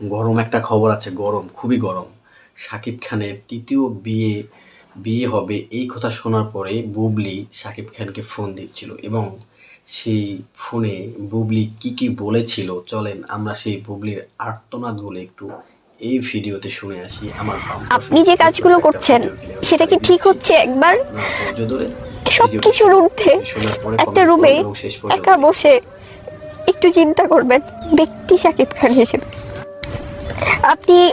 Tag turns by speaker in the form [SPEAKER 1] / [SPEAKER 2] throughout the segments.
[SPEAKER 1] গরম একটা খবর আছে গরম খুবই গরম। শাকিব খানের তৃতীয় বিয়ে বিয়ে হবে এই কথা শোনার পরে বুবলি শাকিব খানকে ফোন দিচ্ছিল এবং সেই ফোনে বুবলি কি কি বলেছিল চলেন আমরা সেই বুবলির আর্তনাদগুলো একটু এই ভিডিওতে শুনে আসি। আমার
[SPEAKER 2] আপনি যে কাজগুলো করছেন সেটা কি ঠিক হচ্ছে একবার? সবকিছুর ঊর্ধ্বে একটা রুমে একা বসে একটু চিন্তা করবেন ব্যক্তি শাকিব খান হিসেবে। আপনি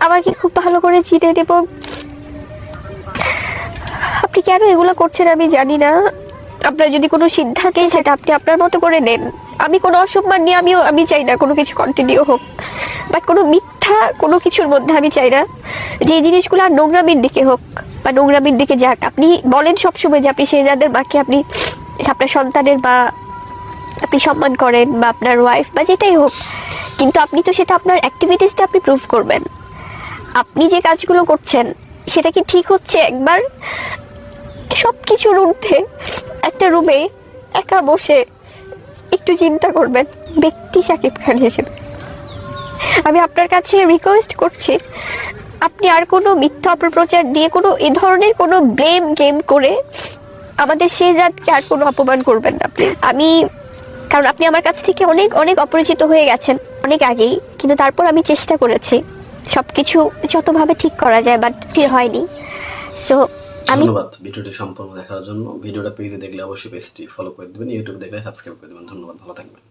[SPEAKER 2] আমাকে খুব ভালো করে চিনেন এবং আপনি কেন এগুলো করছেন আমি জানি না। আপনার যদি কোনো সিদ্ধান্তে সেটা আপনি আপনার মতো করে নেন। আমি কোনো অসম্মান নিয়ে আমিও, আমি চাই না কোনো কিছু কন্টিনিউ হোক। বাট কোনো মিথ্যা কোনো কিছুর মধ্যে আমি চাই না। যে জিনিসগুলো আর নোংরামির দিকে হোক বা নোংরামির দিকে যাক। আপনি বলেন সবসময় যে আপনি শেহজাদের মাকে আপনি, আপনার সন্তানের বা আপনি সম্মান করেন বা আপনার ওয়াইফ বা যেটাই হোক। কিন্তু আপনি তো সেটা আপনার অ্যাক্টিভিটিসতে আপনি প্রুভ করবেন। আপনি যে কাজগুলো করছেন, সেটা কি ঠিক হচ্ছে একবার? সব কিছুর ঊর্ধ্বে একটা রুমে একা বসে একটু চিন্তা করবেন। ব্যক্তি সাকিব খান হিসেবে। আমি আপনার কাছে রিকোয়েস্ট করছি, আপনি আর কোনো মিথ্যা অপপ্রচার দিয়ে কোনো এ ধরনের কোনো ব্লেম গেম করে আমাদের সেই জাতকে আর কোনো অপমান করবেন না আমি কারণ আপনি আমার কাছ থেকে অনেক অনেক অপরিচিত হয়ে গেছেন। অনেক আগেই, কিন্তু তারপর আমি চেষ্টা করেছি। সব কিছু যতভাবে ঠিক করা যায় বাট ঠিক হয়নি। সো আমি
[SPEAKER 1] ধন্যবাদ ভিডিওটি সম্পূর্ণ দেখার জন্য। ভিডিওটা পেজে দেখলে অবশ্যই পেজটি ফলো করে দেবেন ইউটিউবে দেখলে সাবস্ক্রাইব করে দেবেন। ধন্যবাদ, ভালো থাকবেন।